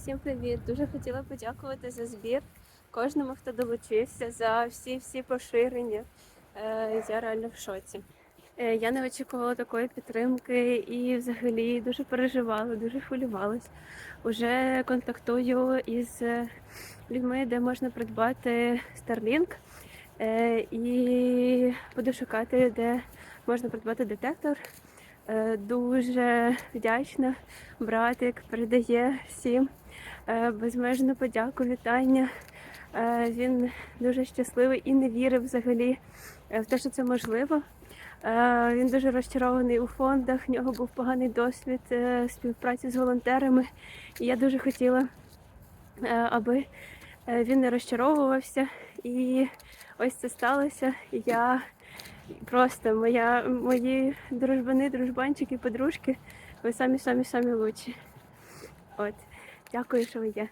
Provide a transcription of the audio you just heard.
Всім привіт! Дуже хотіла подякувати за збір кожному, хто долучився, за всі-всі поширення. Е, Я реально в шоці. Е, Я не очікувала такої підтримки і взагалі дуже переживала, дуже хвилювалась. Уже контактую із е, людьми, де можна придбати Starlink. І буду шукати, де можна придбати детектор. Е, Дуже вдячна. Братик передає всім е, безмежну подяку, вітання. Е, Він дуже щасливий і не вірив взагалі в те, що це можливо. Він дуже розчарований у фондах. В нього був поганий досвід співпраці з волонтерами. І я дуже хотіла, аби він не розчаровувався. І ось це сталося. Я просто моя, мої дружбани, дружбанчики, подружки. Ви самі самі самі лучші. От, дякую, що ви є.